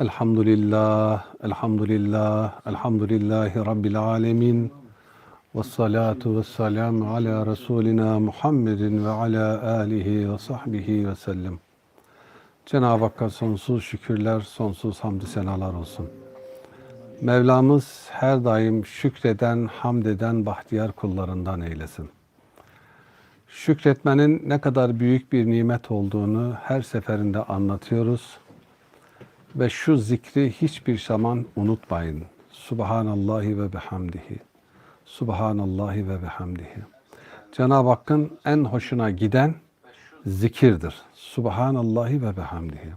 Elhamdülillah, elhamdülillah, elhamdülillahi Rabbil alemin. Ve salatu ve selamu ala Resulina Muhammedin ve ala alihi ve sahbihi ve sellem. Cenab-ı Hakk'a sonsuz şükürler, sonsuz hamdü senalar olsun. Mevlamız her daim şükreden, hamd eden bahtiyar kullarından eylesin. Şükretmenin ne kadar büyük bir nimet olduğunu her seferinde anlatıyoruz. Ve şu zikri hiçbir zaman unutmayın. Subhanallahi ve bihamdihi. Subhanallahi ve bihamdihi. Cenab-ı Hakk'ın en hoşuna giden zikirdir. Subhanallahi ve bihamdihi.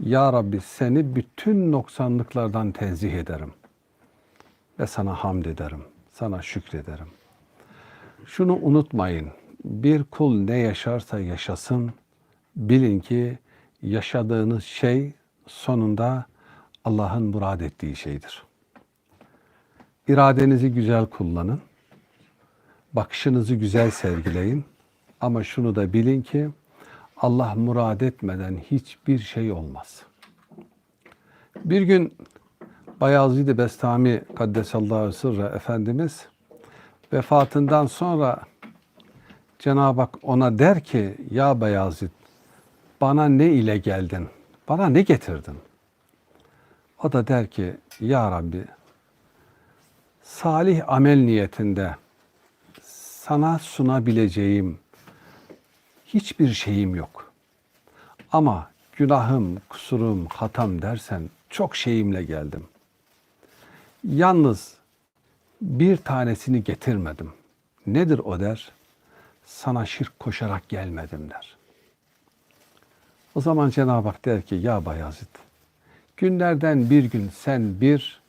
Ya Rabbi seni bütün noksanlıklardan tenzih ederim. Ve sana hamd ederim. Sana şükrederim. Şunu unutmayın bir kul ne yaşarsa yaşasın bilin ki yaşadığınız şey sonunda Allah'ın murad ettiği şeydir. İradenizi güzel kullanın. Bakışınızı güzel sergileyin. Ama şunu da bilin ki Allah murad etmeden hiçbir şey olmaz. Bir gün Bayazid-i Bestami Kaddesallahu Sırra Efendimiz vefatından sonra Cenab-ı Hak ona der ki ya Beyazıt bana ne ile geldin? Bana ne getirdin? O da der ki ya Rabbi salih amel niyetinde sana sunabileceğim hiçbir şeyim yok. Ama günahım, kusurum, hatam dersen çok şeyimle geldim. Yalnız bir tanesini getirmedim. Nedir o der? Sana şirk koşarak gelmedim der. O zaman Cenab-ı Hak der ki ya Bayazıt günlerden bir gün sen bir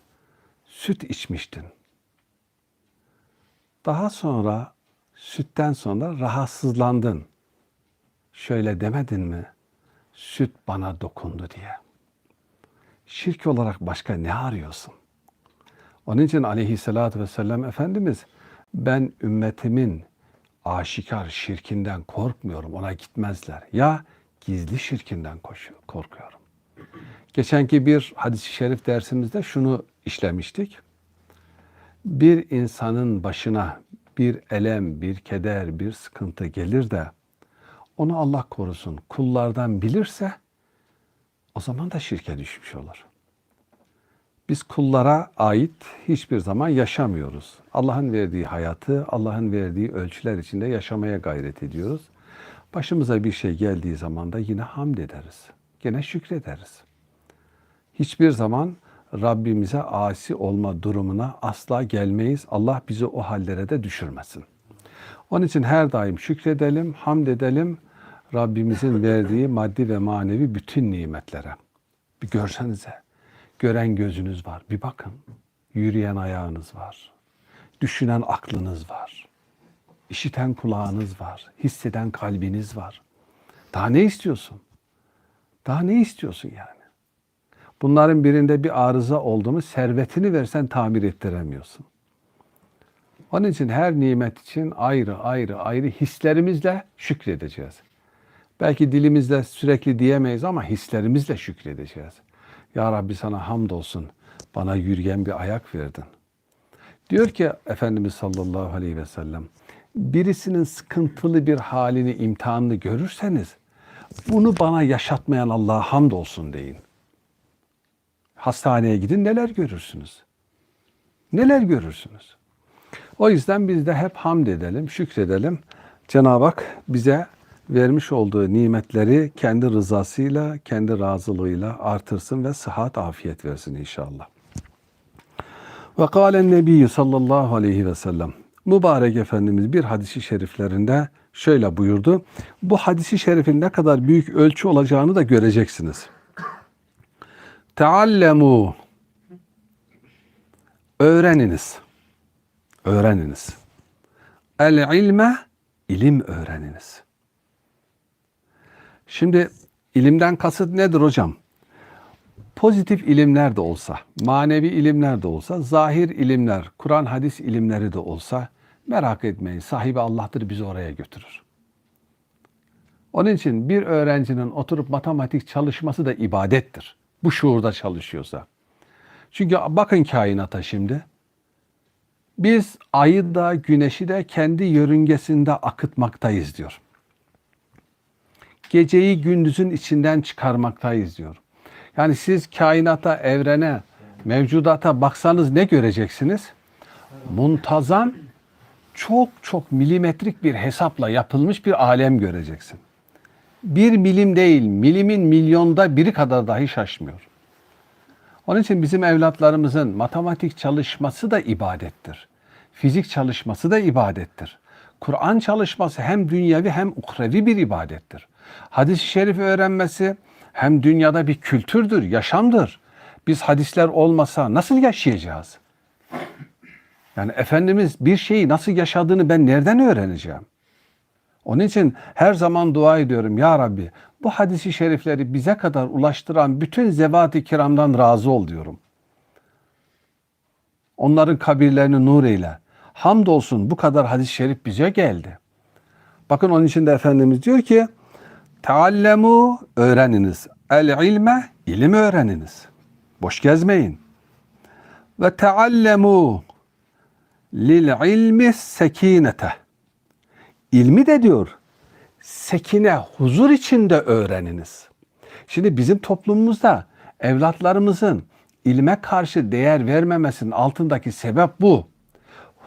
süt içmiştin. Daha sonra sütten sonra rahatsızlandın. Şöyle demedin mi? Süt bana dokundu diye. Şirk olarak başka ne arıyorsun? Onun için aleyhissalatü vesselam Efendimiz ben ümmetimin aşikar şirkinden korkmuyorum. Ona gitmezler. Ya gizli şirkinden korkuyorum. Geçenki bir hadis-i şerif dersimizde şunu işlemiştik. Bir insanın başına bir elem, bir keder, bir sıkıntı gelir de onu Allah korusun kullardan bilirse o zaman da şirke düşmüş olur. Biz kullara ait hiçbir zaman yaşamıyoruz. Allah'ın verdiği hayatı, Allah'ın verdiği ölçüler içinde yaşamaya gayret ediyoruz. Başımıza bir şey geldiği zaman da yine hamd ederiz. Yine şükrederiz. Hiçbir zaman Rabbimize asi olma durumuna asla gelmeyiz. Allah bizi o hallere de düşürmesin. Onun için her daim şükredelim, hamd edelim Rabbimizin verdiği maddi ve manevi bütün nimetlere. Bir görsenize gören gözünüz var. Bir bakın. Yürüyen ayağınız var. Düşünen aklınız var. İşiten kulağınız var. Hisseden kalbiniz var. Daha ne istiyorsun? Daha ne istiyorsun yani? Bunların birinde bir arıza oldu mu servetini versen tamir ettiremiyorsun. Onun için her nimet için ayrı ayrı ayrı hislerimizle şükredeceğiz. Belki dilimizle sürekli diyemeyiz ama hislerimizle şükredeceğiz. Ya Rabbi sana hamdolsun bana yürüyen bir ayak verdin. Diyor ki Efendimiz sallallahu aleyhi ve sellem birisinin sıkıntılı bir halini, imtihanını görürseniz bunu bana yaşatmayan Allah'a hamdolsun deyin. Hastaneye gidin neler görürsünüz? Neler görürsünüz? O yüzden biz de hep hamd edelim, şükredelim. Cenab-ı Hak bize vermiş olduğu nimetleri kendi rızasıyla, kendi razılığıyla artırsın ve sıhhat, afiyet versin inşallah. Ve kâlen nebiyyü sallallahu aleyhi ve sellem. Mübarek Efendimiz bir hadisi şeriflerinde şöyle buyurdu. Bu hadisi şerifin ne kadar büyük ölçü olacağını da göreceksiniz. Teallemu öğreniniz. Öğreniniz. El ilme ilim öğreniniz. Şimdi ilimden kasıt nedir hocam? Pozitif ilimler de olsa, manevi ilimler de olsa, zahir ilimler, Kur'an hadis ilimleri de olsa merak etmeyin. Sahibi Allah'tır bizi oraya götürür. Onun için bir öğrencinin oturup matematik çalışması da ibadettir. Bu şuurda çalışıyorsa. Çünkü bakın kainata şimdi. Biz ayı da güneşi de kendi yörüngesinde akıtmaktayız diyor. Geceyi gündüzün içinden çıkarmaktayız diyor. Yani siz kainata, evrene, mevcudata baksanız ne göreceksiniz? Muntazam, çok çok milimetrik bir hesapla yapılmış bir alem göreceksin. Bir milim değil, milimin milyonda biri kadar dahi şaşmıyor. Onun için bizim evlatlarımızın matematik çalışması da ibadettir. Fizik çalışması da ibadettir. Kur'an çalışması hem dünyevi hem ukrevi bir ibadettir. Hadis-i şerif öğrenmesi hem dünyada bir kültürdür, yaşamdır. Biz hadisler olmasa nasıl yaşayacağız? Yani Efendimiz bir şeyi nasıl yaşadığını ben nereden öğreneceğim? Onun için her zaman dua ediyorum. Ya Rabbi bu hadisi şerifleri bize kadar ulaştıran bütün zevat-ı kiramdan razı ol diyorum. Onların kabirlerini nur eyle. Hamdolsun bu kadar hadis-i şerif bize geldi. Bakın onun için de Efendimiz diyor ki Teallemu öğreniniz. El ilme ilim öğreniniz. Boş gezmeyin. Ve teallemu lil ilmi sekinete. İlmi de diyor sekine, huzur içinde öğreniniz. Şimdi bizim toplumumuzda evlatlarımızın ilme karşı değer vermemesinin altındaki sebep bu.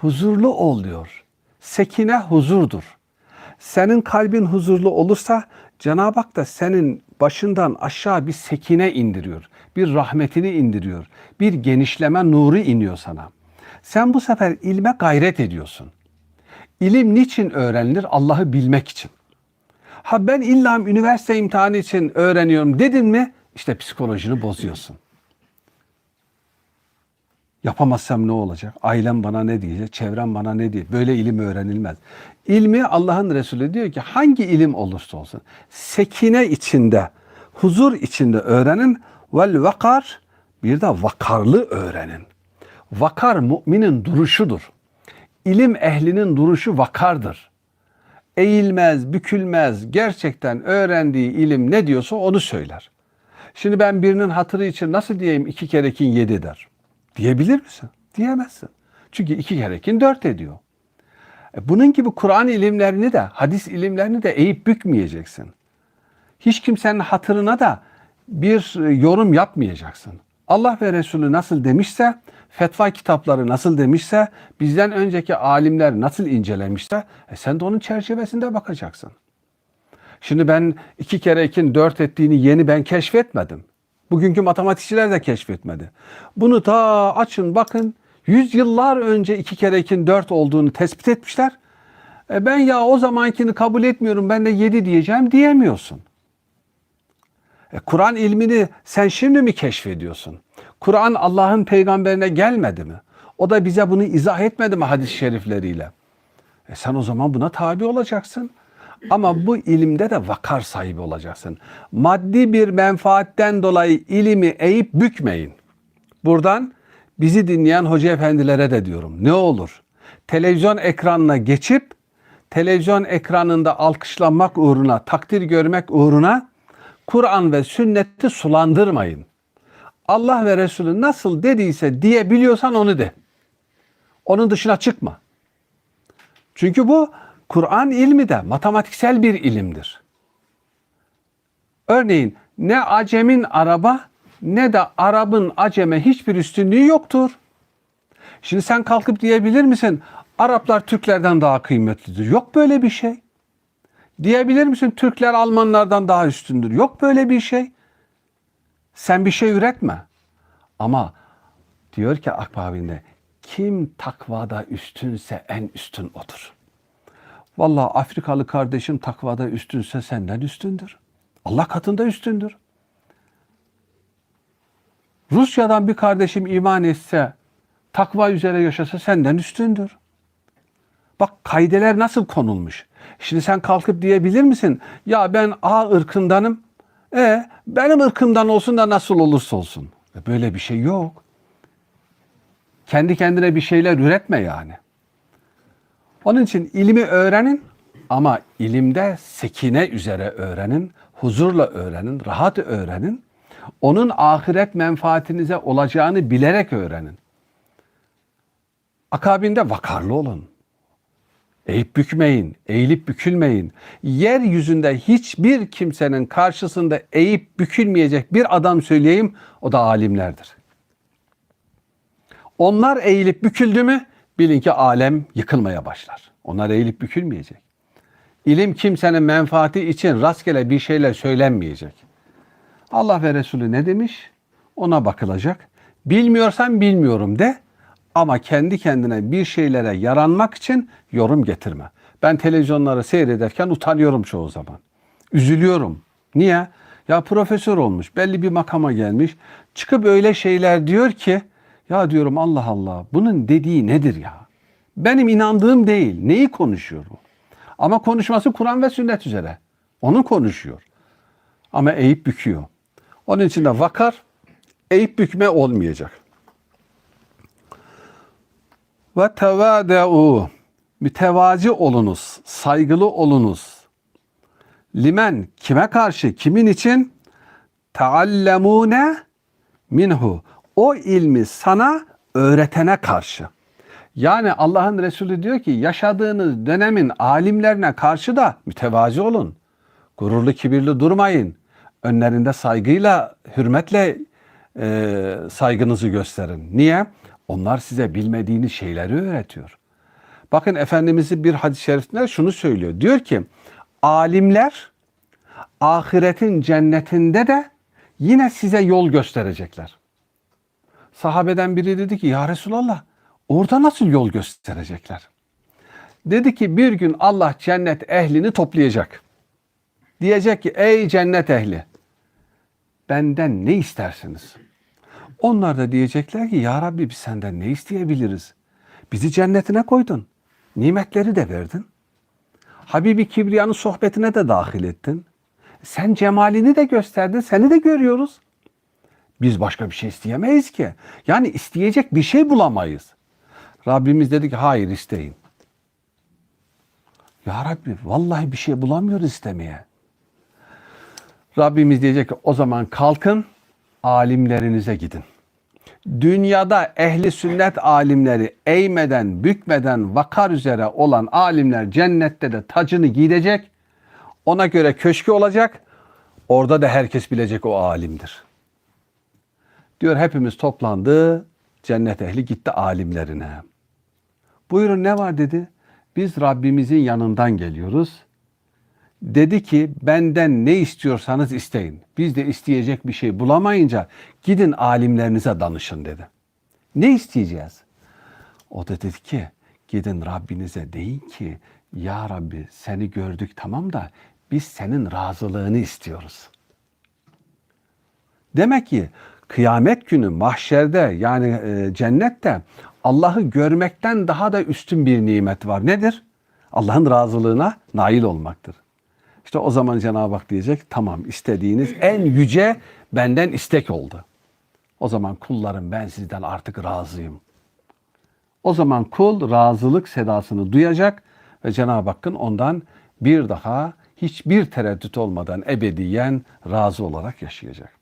Huzurlu ol diyor. Sekine huzurdur. Senin kalbin huzurlu olursa Cenab-ı Hak da senin başından aşağı bir sekine indiriyor. Bir rahmetini indiriyor. Bir genişleme nuru iniyor sana. Sen bu sefer ilme gayret ediyorsun. İlim niçin öğrenilir? Allah'ı bilmek için. Ha ben illa üniversite imtihanı için öğreniyorum dedin mi? İşte psikolojini bozuyorsun. Yapamazsam ne olacak? Ailem bana ne diyecek? Çevrem bana ne diyecek? Böyle ilim öğrenilmez. İlmi Allah'ın Resulü diyor ki hangi ilim olursa olsun sekine içinde, huzur içinde öğrenin. Vel vakar bir de vakarlı öğrenin. Vakar müminin duruşudur. İlim ehlinin duruşu vakardır. Eğilmez, bükülmez. Gerçekten öğrendiği ilim ne diyorsa onu söyler. Şimdi ben birinin hatırı için nasıl diyeyim iki kere kin yedi der. Diyebilir misin? Diyemezsin. Çünkü iki kere kin dört ediyor. E bunun gibi Kur'an ilimlerini de, hadis ilimlerini de eğip bükmeyeceksin. Hiç kimsenin hatırına da bir yorum yapmayacaksın. Allah ve Resulü nasıl demişse, fetva kitapları nasıl demişse, bizden önceki alimler nasıl incelemişse, e sen de onun çerçevesinde bakacaksın. Şimdi ben iki kere ikin dört ettiğini yeni ben keşfetmedim. Bugünkü matematikçiler de keşfetmedi. Bunu ta açın bakın yüzyıllar önce iki kere ikin dört olduğunu tespit etmişler. E ben ya o zamankini kabul etmiyorum ben de yedi diyeceğim diyemiyorsun. E Kur'an ilmini sen şimdi mi keşfediyorsun? Kur'an Allah'ın peygamberine gelmedi mi? O da bize bunu izah etmedi mi hadis-i şerifleriyle? E sen o zaman buna tabi olacaksın. Ama bu ilimde de vakar sahibi olacaksın. Maddi bir menfaatten dolayı ilimi eğip bükmeyin. Buradan bizi dinleyen hoca efendilere de diyorum. Ne olur televizyon ekranına geçip televizyon ekranında alkışlanmak uğruna, takdir görmek uğruna Kur'an ve sünneti sulandırmayın. Allah ve Resulü nasıl dediyse diyebiliyorsan onu de. Onun dışına çıkma. Çünkü bu Kur'an ilmi de matematiksel bir ilimdir. Örneğin ne acemin araba ne de Arap'ın aceme hiçbir üstünlüğü yoktur. Şimdi sen kalkıp diyebilir misin? Araplar Türklerden daha kıymetlidir. Yok böyle bir şey. Diyebilir misin? Türkler Almanlardan daha üstündür. Yok böyle bir şey. Sen bir şey üretme. Ama diyor ki akbabinde kim takvada üstünse en üstün odur. Vallahi Afrikalı kardeşim takvada üstünse senden üstündür. Allah katında üstündür. Rusya'dan bir kardeşim iman etse, takva üzere yaşasa senden üstündür. Bak kaideler nasıl konulmuş. Şimdi sen kalkıp diyebilir misin? Ya ben A ırkındanım. E benim ırkımdan olsun da nasıl olursa olsun. E, böyle bir şey yok. Kendi kendine bir şeyler üretme yani. Onun için ilmi öğrenin, Ama ilimde sekine üzere öğrenin, huzurla öğrenin, rahat öğrenin. Onun ahiret menfaatinize olacağını bilerek öğrenin. Akabinde vakarlı olun. Eğip bükmeyin, eğilip bükülmeyin. Yeryüzünde hiçbir kimsenin karşısında eğip bükülmeyecek bir adam söyleyeyim, o da alimlerdir. Onlar eğilip büküldü mü bilin ki alem yıkılmaya başlar. Onlar eğilip bükülmeyecek. İlim kimsenin menfaati için rastgele bir şeyler söylenmeyecek. Allah ve Resulü ne demiş? Ona bakılacak. Bilmiyorsan bilmiyorum de ama kendi kendine bir şeylere yaranmak için yorum getirme. Ben televizyonları seyrederken utanıyorum çoğu zaman. Üzülüyorum. Niye? Ya profesör olmuş, belli bir makama gelmiş. Çıkıp öyle şeyler diyor ki, ya diyorum Allah Allah, bunun dediği nedir ya? Benim inandığım değil. Neyi konuşuyor bu? Ama konuşması Kur'an ve sünnet üzere. Onu konuşuyor. Ama eğip büküyor. Onun için de vakar, eğip bükme olmayacak. Ve tevâde'û. Mütevazi olunuz, saygılı olunuz. Limen, kime karşı, kimin için? Teallemûne minhu. O ilmi sana öğretene karşı. Yani Allah'ın Resulü diyor ki yaşadığınız dönemin alimlerine karşı da mütevazi olun. Gururlu kibirli durmayın. Önlerinde saygıyla, hürmetle e, saygınızı gösterin. Niye? Onlar size bilmediğiniz şeyleri öğretiyor. Bakın Efendimiz'i bir hadis-i şerifinde şunu söylüyor. Diyor ki alimler ahiretin cennetinde de yine size yol gösterecekler. Sahabeden biri dedi ki ya Resulallah orada nasıl yol gösterecekler? Dedi ki bir gün Allah cennet ehlini toplayacak. Diyecek ki ey cennet ehli benden ne istersiniz? Onlar da diyecekler ki ya Rabbi biz senden ne isteyebiliriz? Bizi cennetine koydun. Nimetleri de verdin. Habibi Kibriya'nın sohbetine de dahil ettin. Sen cemalini de gösterdin. Seni de görüyoruz. Biz başka bir şey isteyemeyiz ki. Yani isteyecek bir şey bulamayız. Rabbimiz dedi ki hayır isteyin. Ya Rabbi vallahi bir şey bulamıyoruz istemeye. Rabbimiz diyecek ki o zaman kalkın alimlerinize gidin. Dünyada ehli sünnet alimleri eğmeden, bükmeden, vakar üzere olan alimler cennette de tacını giyecek. Ona göre köşkü olacak. Orada da herkes bilecek o alimdir. Diyor hepimiz toplandı. Cennet ehli gitti alimlerine. Buyurun ne var dedi. Biz Rabbimizin yanından geliyoruz. Dedi ki benden ne istiyorsanız isteyin. Biz de isteyecek bir şey bulamayınca gidin alimlerinize danışın dedi. Ne isteyeceğiz? O da dedi ki gidin Rabbinize deyin ki ya Rabbi seni gördük tamam da biz senin razılığını istiyoruz. Demek ki kıyamet günü mahşerde yani e, cennette Allah'ı görmekten daha da üstün bir nimet var. Nedir? Allah'ın razılığına nail olmaktır. İşte o zaman Cenab-ı Hak diyecek tamam istediğiniz en yüce benden istek oldu. O zaman kullarım ben sizden artık razıyım. O zaman kul razılık sedasını duyacak ve Cenab-ı Hakk'ın ondan bir daha hiçbir tereddüt olmadan ebediyen razı olarak yaşayacak.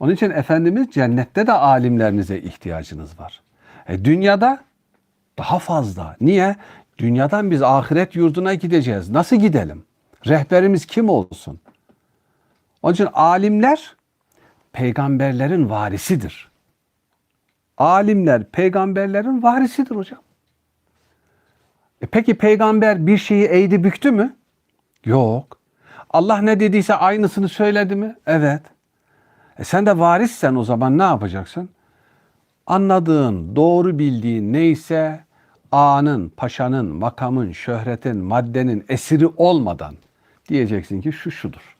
Onun için Efendimiz cennette de alimlerinize ihtiyacınız var. E, dünyada daha fazla. Niye? Dünyadan biz ahiret yurduna gideceğiz. Nasıl gidelim? Rehberimiz kim olsun? Onun için alimler peygamberlerin varisidir. Alimler peygamberlerin varisidir hocam. E peki peygamber bir şeyi eğdi büktü mü? Yok. Allah ne dediyse aynısını söyledi mi? Evet. E sen de varissen o zaman ne yapacaksın? Anladığın, doğru bildiğin neyse anın, paşanın, makamın, şöhretin, maddenin esiri olmadan diyeceksin ki şu şudur.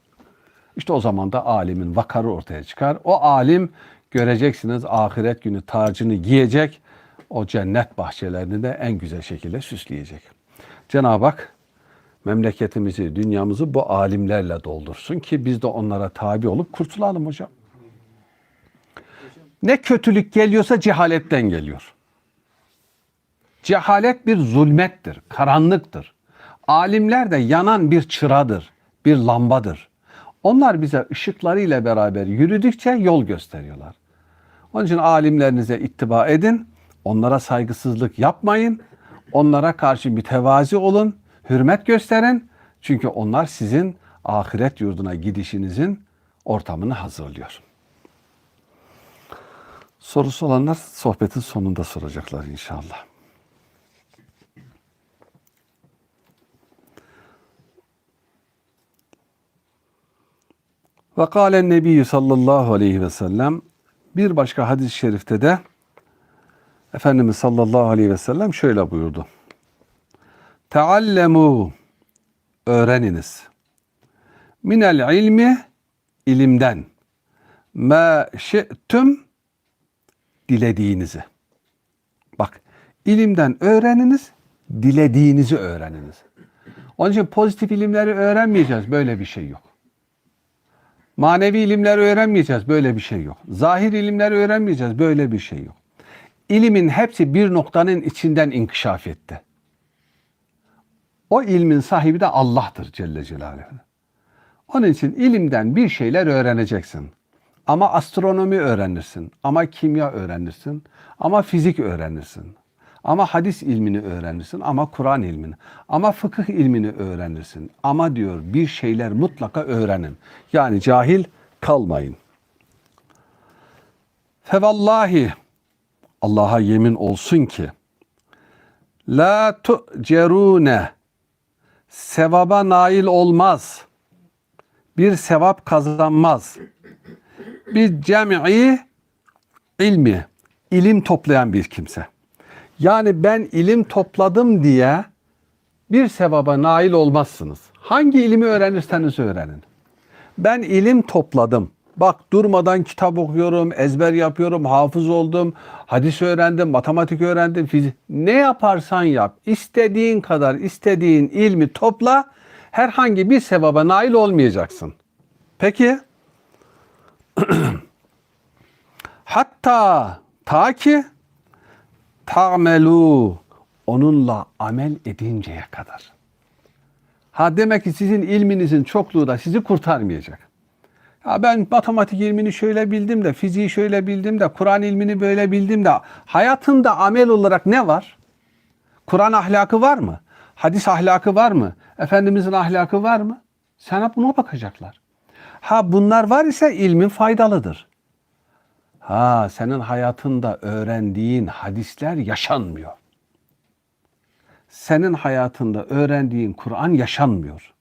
İşte o zaman da alimin vakarı ortaya çıkar. O alim göreceksiniz ahiret günü tacını giyecek. O cennet bahçelerini de en güzel şekilde süsleyecek. Cenab-ı Hak memleketimizi, dünyamızı bu alimlerle doldursun ki biz de onlara tabi olup kurtulalım hocam. Ne kötülük geliyorsa cehaletten geliyor. Cehalet bir zulmettir, karanlıktır. Alimler de yanan bir çıradır, bir lambadır. Onlar bize ışıklarıyla beraber yürüdükçe yol gösteriyorlar. Onun için alimlerinize ittiba edin, onlara saygısızlık yapmayın, onlara karşı mütevazi olun, hürmet gösterin. Çünkü onlar sizin ahiret yurduna gidişinizin ortamını hazırlıyor. Sorusu olanlar sohbetin sonunda soracaklar inşallah. Ve kâlen nebiyyü sallallahu aleyhi ve sellem bir başka hadis-i şerifte de Efendimiz sallallahu aleyhi ve sellem şöyle buyurdu. Teallemu öğreniniz. Minel ilmi ilimden ma şe'tüm dilediğinizi. Bak ilimden öğreniniz, dilediğinizi öğreniniz. Onun için pozitif ilimleri öğrenmeyeceğiz. Böyle bir şey yok. Manevi ilimleri öğrenmeyeceğiz. Böyle bir şey yok. Zahir ilimleri öğrenmeyeceğiz. Böyle bir şey yok. İlimin hepsi bir noktanın içinden inkişaf etti. O ilmin sahibi de Allah'tır Celle Celaluhu. Onun için ilimden bir şeyler öğreneceksin. Ama astronomi öğrenirsin, ama kimya öğrenirsin, ama fizik öğrenirsin. Ama hadis ilmini öğrenirsin, ama Kur'an ilmini, ama fıkıh ilmini öğrenirsin. Ama diyor bir şeyler mutlaka öğrenin. Yani cahil kalmayın. Fevallahi Allah'a yemin olsun ki la tu'cerune sevaba nail olmaz. Bir sevap kazanmaz. Bir cem'i ilmi, ilim toplayan bir kimse. Yani ben ilim topladım diye bir sevaba nail olmazsınız. Hangi ilimi öğrenirseniz öğrenin. Ben ilim topladım. Bak durmadan kitap okuyorum, ezber yapıyorum, hafız oldum, hadis öğrendim, matematik öğrendim, fizik. Ne yaparsan yap, istediğin kadar istediğin ilmi topla, herhangi bir sevaba nail olmayacaksın. Peki, hatta ta ki ta'melu onunla amel edinceye kadar. Ha demek ki sizin ilminizin çokluğu da sizi kurtarmayacak. Ya ben matematik ilmini şöyle bildim de, fiziği şöyle bildim de, Kur'an ilmini böyle bildim de, hayatında amel olarak ne var? Kur'an ahlakı var mı? Hadis ahlakı var mı? Efendimizin ahlakı var mı? Sana buna bakacaklar. Ha bunlar var ise ilmin faydalıdır. Ha senin hayatında öğrendiğin hadisler yaşanmıyor. Senin hayatında öğrendiğin Kur'an yaşanmıyor.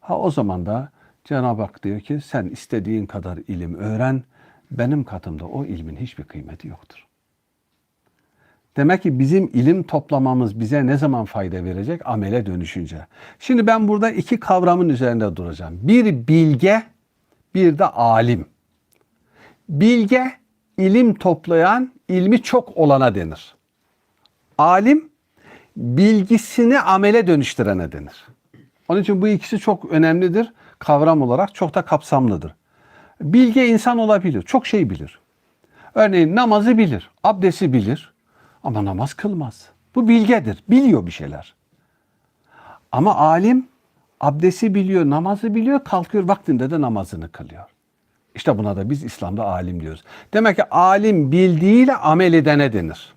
Ha o zaman da Cenab-ı Hak diyor ki sen istediğin kadar ilim öğren, benim katımda o ilmin hiçbir kıymeti yoktur. Demek ki bizim ilim toplamamız bize ne zaman fayda verecek? Amele dönüşünce. Şimdi ben burada iki kavramın üzerinde duracağım. Bir bilge, bir de alim. Bilge, ilim toplayan, ilmi çok olana denir. Alim, bilgisini amele dönüştürene denir. Onun için bu ikisi çok önemlidir. Kavram olarak çok da kapsamlıdır. Bilge insan olabilir, çok şey bilir. Örneğin namazı bilir, abdesti bilir ama namaz kılmaz. Bu bilgedir, biliyor bir şeyler. Ama alim abdesti biliyor, namazı biliyor, kalkıyor vaktinde de namazını kılıyor. İşte buna da biz İslam'da alim diyoruz. Demek ki alim bildiğiyle amel edene denir.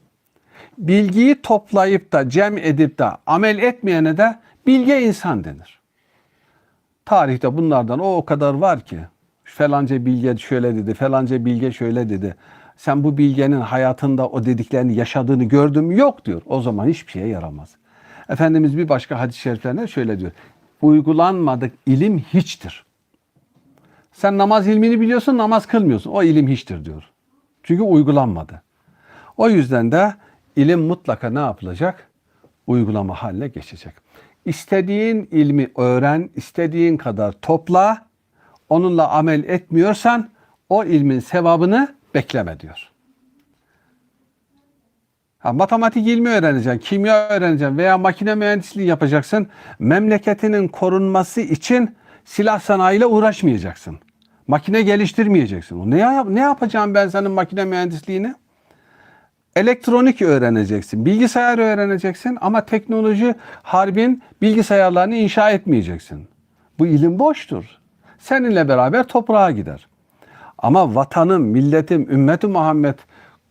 Bilgiyi toplayıp da cem edip de amel etmeyene de bilge insan denir. Tarihte bunlardan o o kadar var ki. Falanca bilge şöyle dedi, falanca bilge şöyle dedi. Sen bu bilgenin hayatında o dediklerini yaşadığını gördün mü? Yok diyor. O zaman hiçbir şeye yaramaz. Efendimiz bir başka hadis-i şeriflerinde şöyle diyor. Uygulanmadık ilim hiçtir. Sen namaz ilmini biliyorsun, namaz kılmıyorsun. O ilim hiçtir diyor. Çünkü uygulanmadı. O yüzden de ilim mutlaka ne yapılacak? Uygulama haline geçecek. İstediğin ilmi öğren, istediğin kadar topla. Onunla amel etmiyorsan o ilmin sevabını bekleme diyor. Ha, matematik ilmi öğreneceksin, kimya öğreneceksin veya makine mühendisliği yapacaksın. Memleketinin korunması için silah sanayiyle uğraşmayacaksın. Makine geliştirmeyeceksin. Ne, yap ne yapacağım ben senin makine mühendisliğini? Elektronik öğreneceksin, bilgisayar öğreneceksin ama teknoloji harbin bilgisayarlarını inşa etmeyeceksin. Bu ilim boştur. Seninle beraber toprağa gider. Ama vatanım, milletim, ümmeti Muhammed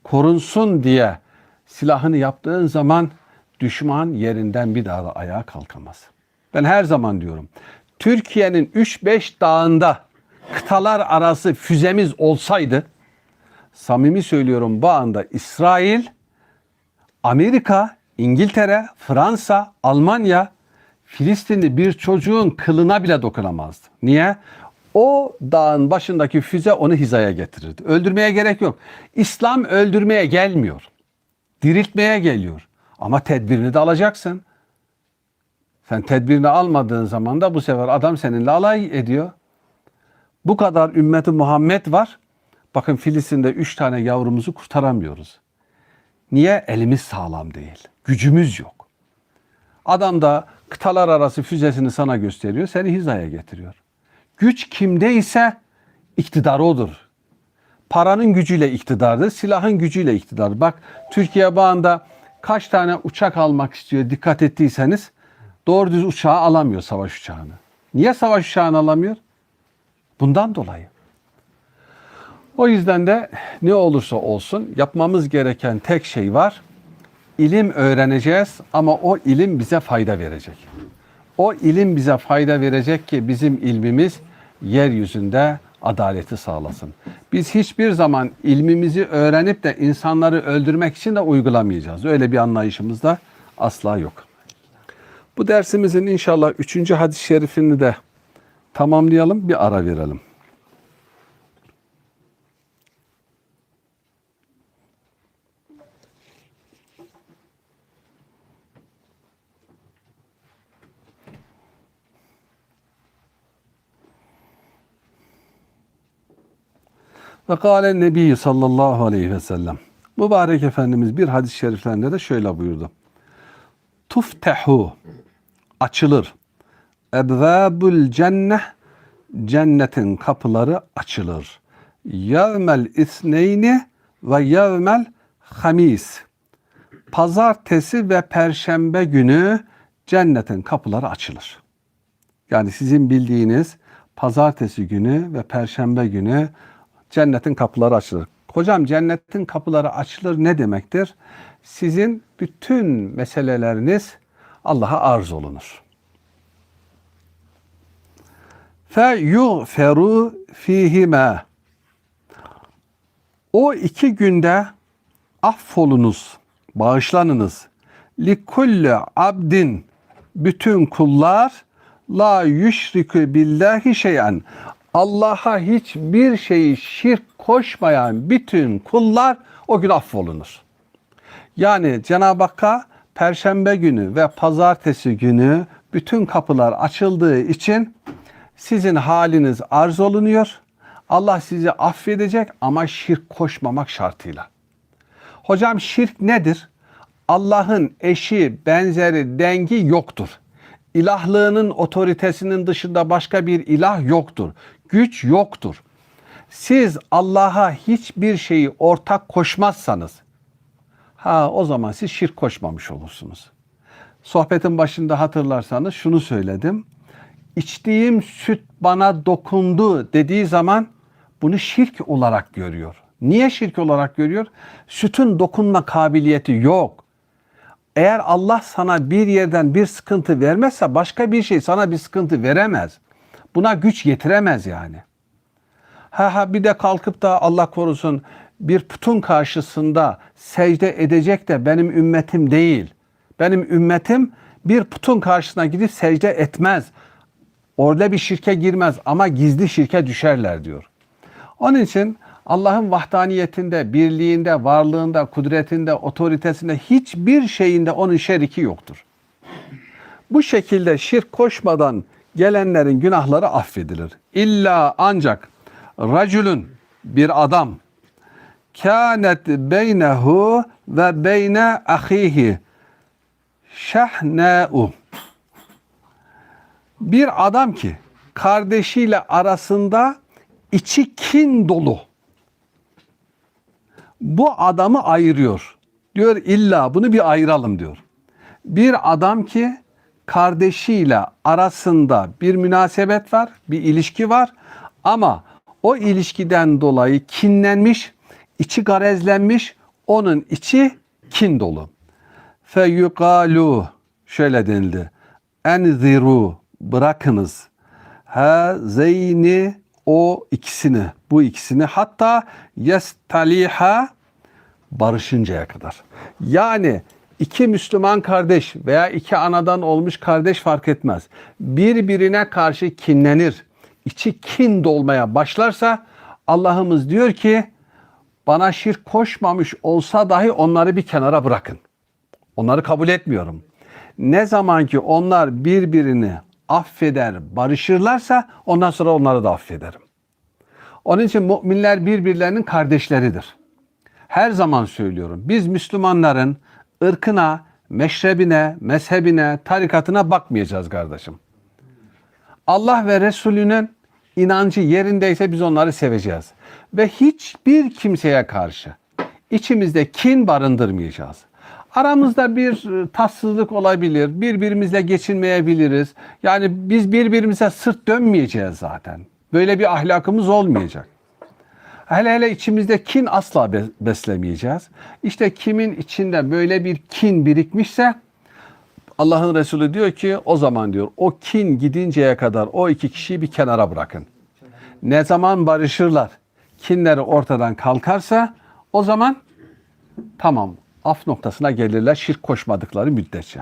korunsun diye silahını yaptığın zaman düşman yerinden bir daha da ayağa kalkamaz. Ben her zaman diyorum. Türkiye'nin 3-5 dağında kıtalar arası füzemiz olsaydı samimi söylüyorum bu anda İsrail, Amerika, İngiltere, Fransa, Almanya Filistinli bir çocuğun kılına bile dokunamazdı. Niye? O dağın başındaki füze onu hizaya getirirdi. Öldürmeye gerek yok. İslam öldürmeye gelmiyor. Diriltmeye geliyor. Ama tedbirini de alacaksın. Sen tedbirini almadığın zaman da bu sefer adam seninle alay ediyor. Bu kadar ümmeti Muhammed var. Bakın Filistin'de üç tane yavrumuzu kurtaramıyoruz. Niye? Elimiz sağlam değil. Gücümüz yok. Adam da kıtalar arası füzesini sana gösteriyor, seni hizaya getiriyor. Güç kimde ise iktidar odur. Paranın gücüyle iktidardır, silahın gücüyle iktidardır. Bak Türkiye bağında kaç tane uçak almak istiyor dikkat ettiyseniz doğru düz uçağı alamıyor savaş uçağını. Niye savaş uçağını alamıyor? Bundan dolayı. O yüzden de ne olursa olsun yapmamız gereken tek şey var. İlim öğreneceğiz ama o ilim bize fayda verecek. O ilim bize fayda verecek ki bizim ilmimiz yeryüzünde adaleti sağlasın. Biz hiçbir zaman ilmimizi öğrenip de insanları öldürmek için de uygulamayacağız. Öyle bir anlayışımız da asla yok. Bu dersimizin inşallah üçüncü hadis-i şerifini de tamamlayalım, bir ara verelim. Ve kâle nebi sallallahu aleyhi ve sellem. Mübarek Efendimiz bir hadis-i şeriflerinde de şöyle buyurdu. Tuftehu açılır. Ebvâbul cenneh cennetin kapıları açılır. Yevmel isneyni ve yevmel hamis. Pazartesi ve perşembe günü cennetin kapıları açılır. Yani sizin bildiğiniz pazartesi günü ve perşembe günü cennetin kapıları açılır. Hocam cennetin kapıları açılır ne demektir? Sizin bütün meseleleriniz Allah'a arz olunur. Fe yu'feru fihime. O iki günde affolunuz, bağışlanınız. Likulli abdin bütün kullar la yüşrikü billahi şeyen Allah'a hiçbir şeyi şirk koşmayan bütün kullar o gün affolunur. Yani Cenab-ı Hakk'a Perşembe günü ve Pazartesi günü bütün kapılar açıldığı için sizin haliniz arz olunuyor. Allah sizi affedecek ama şirk koşmamak şartıyla. Hocam şirk nedir? Allah'ın eşi, benzeri, dengi yoktur. İlahlığının otoritesinin dışında başka bir ilah yoktur. Güç yoktur. Siz Allah'a hiçbir şeyi ortak koşmazsanız, ha o zaman siz şirk koşmamış olursunuz. Sohbetin başında hatırlarsanız şunu söyledim. İçtiğim süt bana dokundu dediği zaman bunu şirk olarak görüyor. Niye şirk olarak görüyor? Sütün dokunma kabiliyeti yok. Eğer Allah sana bir yerden bir sıkıntı vermezse başka bir şey sana bir sıkıntı veremez. Buna güç yetiremez yani. Ha ha bir de kalkıp da Allah korusun bir putun karşısında secde edecek de benim ümmetim değil. Benim ümmetim bir putun karşısına gidip secde etmez. Orada bir şirke girmez ama gizli şirke düşerler diyor. Onun için Allah'ın vahdaniyetinde, birliğinde, varlığında, kudretinde, otoritesinde hiçbir şeyinde onun şeriki yoktur. Bu şekilde şirk koşmadan gelenlerin günahları affedilir. İlla ancak racülün bir adam kânet beynehu ve beyne ahihi şehnâ'u bir adam ki kardeşiyle arasında içi kin dolu bu adamı ayırıyor. Diyor illa bunu bir ayıralım diyor. Bir adam ki kardeşiyle arasında bir münasebet var, bir ilişki var ama o ilişkiden dolayı kinlenmiş, içi garezlenmiş, onun içi kin dolu. Feyukalu şöyle denildi. Enziru bırakınız. Ha zeyni o ikisini, bu ikisini hatta yestaliha barışıncaya kadar. Yani iki Müslüman kardeş veya iki anadan olmuş kardeş fark etmez. Birbirine karşı kinlenir, içi kin dolmaya başlarsa Allah'ımız diyor ki bana şirk koşmamış olsa dahi onları bir kenara bırakın. Onları kabul etmiyorum. Ne zaman ki onlar birbirini affeder, barışırlarsa ondan sonra onları da affederim. Onun için müminler birbirlerinin kardeşleridir. Her zaman söylüyorum. Biz Müslümanların ırkına, meşrebine, mezhebine, tarikatına bakmayacağız kardeşim. Allah ve Resulünün inancı yerindeyse biz onları seveceğiz. Ve hiçbir kimseye karşı içimizde kin barındırmayacağız. Aramızda bir e, tatsızlık olabilir, birbirimizle geçinmeyebiliriz. Yani biz birbirimize sırt dönmeyeceğiz zaten. Böyle bir ahlakımız olmayacak. Hele hele içimizde kin asla be- beslemeyeceğiz. İşte kimin içinde böyle bir kin birikmişse Allah'ın Resulü diyor ki o zaman diyor o kin gidinceye kadar o iki kişiyi bir kenara bırakın. Ne zaman barışırlar, kinleri ortadan kalkarsa o zaman tamam af noktasına gelirler şirk koşmadıkları müddetçe.